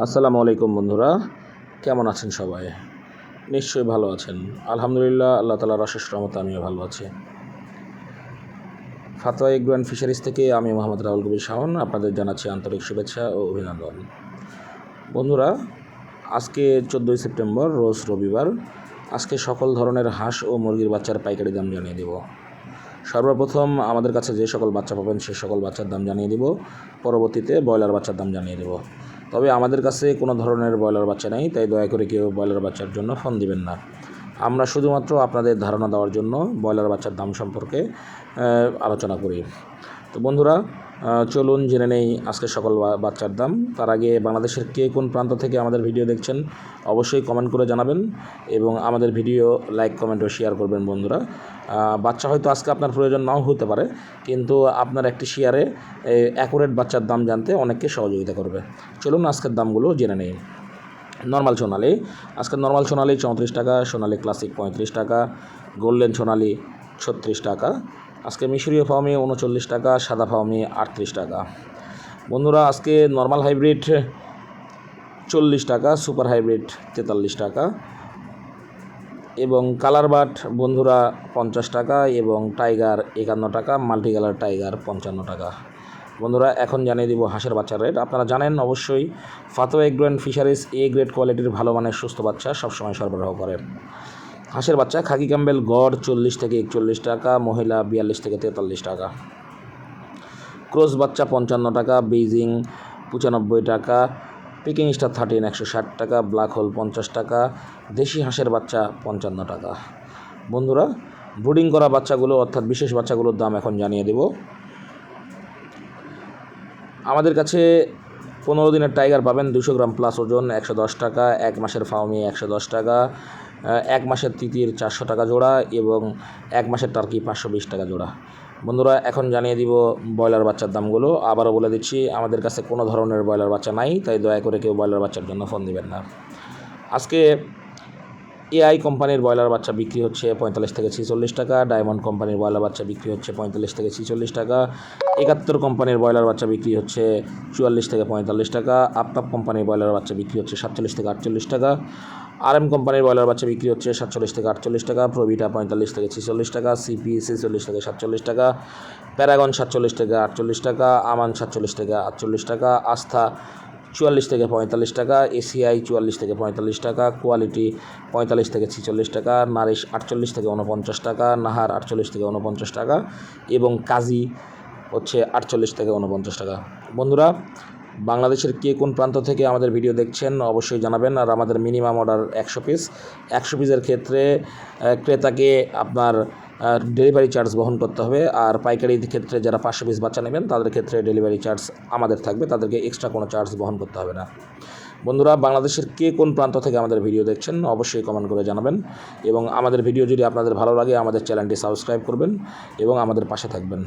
আসসালামু আলাইকুম বন্ধুরা। কেমন আছেন সবাই? নিশ্চয়ই ভালো আছেন। আলহামদুলিল্লাহ, আল্লাহ তালার অশেষ রহমতে আমিও ভালো আছি। ফাতোয়া এগ্রান ফিশারিজ থেকে আমি মোহাম্মদ রাহুল কবির শাহন আপনাদের জানাচ্ছি আন্তরিক শুভেচ্ছা ও অভিনন্দন। বন্ধুরা, আজকে চোদ্দোই সেপ্টেম্বর, রোজ রবিবার। আজকে সকল ধরনের হাঁস ও মুরগির বাচ্চার পাইকারি দাম জানিয়ে দেব। সর্বপ্রথম আমাদের কাছে যে সকল বাচ্চা পাবেন, সে সকল বাচ্চার দাম জানিয়ে দিব। পরবর্তীতে ব্রয়লার বাচ্চার দাম জানিয়ে দেব। তবে আমাদের কাছে কোনো ধরনের ব্রয়লার বাচ্চা নেই, তাই দয়া করে কেউ ব্রয়লার বাচ্চার জন্য ফোন দিবেন না। আমরা শুধুমাত্র আপনাদের ধারণা দেওয়ার জন্য ব্রয়লার বাচ্চার দাম সম্পর্কে আলোচনা করি। তো বন্ধুরা চলুন জেনে নেই আজকে সকল বাচ্চার দাম। তার আগে বাংলাদেশের কে কোন প্রান্ত থেকে আমাদের ভিডিও দেখছেন অবশ্যই কমেন্ট করে জানাবেন এবং আমাদের ভিডিও লাইক কমেন্ট ও শেয়ার করবেন বন্ধুরা। বাচ্চা হয়তো আজকে আপনার প্রয়োজন নাও হতে পারে, কিন্তু আপনার একটি শেয়ারে অ্যাকুরেট বাচ্চার দাম জানতে অনেককে সহযোগিতা করবে। চলুন আজকের দামগুলো জেনে নেই। নর্মাল সোনালি আজকে নর্মাল সোনালি চৌত্রিশ টাকা, সোনালি ক্লাসিক পঁয়ত্রিশ টাকা গোল্ডেন সোনালি ছত্রিশ টাকা আজকে মিশরীয় ফার্মি উনচল্লিশ টাকা, সাদা ফার্মি আটত্রিশ টাকা। বন্ধুরা, আজকে নর্মাল হাইব্রিড চল্লিশ টাকা, সুপার হাইব্রিড তেতাল্লিশ টাকা। এবং কালার বাট, বন্ধুরা, পঞ্চাশ টাকা এবং টাইগার একান্ন টাকা মাল্টি কালার টাইগার পঞ্চান্ন টাকা। বন্ধুরা, এখন জানিয়ে দিব হাঁসের বাচ্চার রেট। আপনারা জানেন অবশ্যই, ফাতোয়া এগ্রেন ফিশারিজ এ গ্রেড কোয়ালিটির ভালো মানের সুস্থ বাচ্চা সবসময় সরবরাহ করে। হাঁসের বাচ্চা, খাকি ক্যাম্বেল গড় চল্লিশ থেকে একচল্লিশ টাকা, মহিলা বিয়াল্লিশ থেকে তেতাল্লিশ টাকা। ক্রোস বাচ্চা পঞ্চান্ন টাকা, বেইজিং পঁচানব্বই টাকা, পিকিং স্টার থার্টিন একশো ষাট টাকা, ব্ল্যাক হোল পঞ্চাশ টাকা, দেশি হাঁসের বাচ্চা পঞ্চান্ন টাকা। বন্ধুরা, ব্রুডিং করা বাচ্চাগুলো, অর্থাৎ বিশেষ বাচ্চাগুলোর দাম এখন জানিয়ে দেব। আমাদের কাছে পনেরো দিনের টাইগার পাবেন, দুশো গ্রাম প্লাস ওজন, একশো দশ টাকা, এক মাসের ফাউমি একশো দশ টাকা এক মাসের তিতির চারশো টাকা জোড়া এবং এক মাসের টার্কি পাঁচশো বিশ টাকা জোড়া। বন্ধুরা, এখন জানিয়ে দিব ব্রয়লার বাচ্চার দামগুলো। আবারও বলে দিচ্ছি, আমাদের কাছে কোনো ধরনের ব্রয়লার বাচ্চা নাই, তাই দয়া করে কেউ ব্রয়লার বাচ্চার জন্য ফোন দিবেন না। আজকে এআই কোম্পানির ব্রয়লার বাচ্চা বিক্রি হচ্ছে পঁয়তাল্লিশ থেকে ছিচল্লিশ টাকা, ডায়মন্ড কোম্পানির ব্রয়লার বাচ্চা বিক্রি হচ্ছে পঁয়তাল্লিশ থেকে ছিচল্লিশ টাকা, একাত্তর কোম্পানির ব্রয়লার বাচ্চা বিক্রি হচ্ছে চুয়াল্লিশ থেকে পঁয়তাল্লিশ টাকা আপতাপ কোম্পানির ব্রয়লার বাচ্চা বিক্রি হচ্ছে সাতচল্লিশ থেকে আটচল্লিশ টাকা। আর এম কোম্পানির ব্রয়লার বাচ্চা বিক্রি হচ্ছে সাতচল্লিশ থেকে আটচল্লিশ টাকা প্রবিটা পঁয়তাল্লিশ থেকে ছেচল্লিশ টাকা সিপি ছেচল্লিশ থেকে সাতচল্লিশ টাকা, প্যারাগন সাতচল্লিশ থেকে আটচল্লিশ টাকা, আমান সাতচল্লিশ থেকে আটচল্লিশ টাকা, আস্থা চুয়াল্লিশ থেকে পঁয়তাল্লিশ টাকা, এসিআই চুয়াল্লিশ থেকে পঁয়তাল্লিশ টাকা, কোয়ালিটি পঁয়তাল্লিশ থেকে ছিচল্লিশ টাকা, নারিশ আটচল্লিশ থেকে উনপঞ্চাশ টাকা, নাহার আটচল্লিশ থেকে উনপঞ্চাশ টাকা এবং কাজী হচ্ছে আটচল্লিশ থেকে উনপঞ্চাশ টাকা। বন্ধুরা বাংলাদেশের কে কোন প্রান্ত থেকে আমাদের ভিডিও দেখছেন অবশ্যই জানাবেন। আর আমাদের মিনিমাম অর্ডার একশো পিস একশো পিসের ক্ষেত্রে ক্রেতাকে আপনার ডেলিভারি চার্জ বহন করতে হবে। আর পাইকারি ক্ষেত্রে যারা পাঁচশো পিস বাচ্চা নেবেন, তাদের ক্ষেত্রে ডেলিভারি চার্জ আমাদের থাকবে। তাদেরকে এক্সট্রা কোনো চার্জ বহন করতে হবে না। বন্ধুরা, বাংলাদেশের কে কোন প্রান্ত থেকে আমাদের ভিডিও দেখছেন অবশ্যই কমেন্ট করে জানাবেন। এবং আমাদের ভিডিও যদি আপনাদের ভালো লাগে, আমাদের চ্যানেলটি সাবস্ক্রাইব করবেন এবং আমাদের পাশে থাকবেন।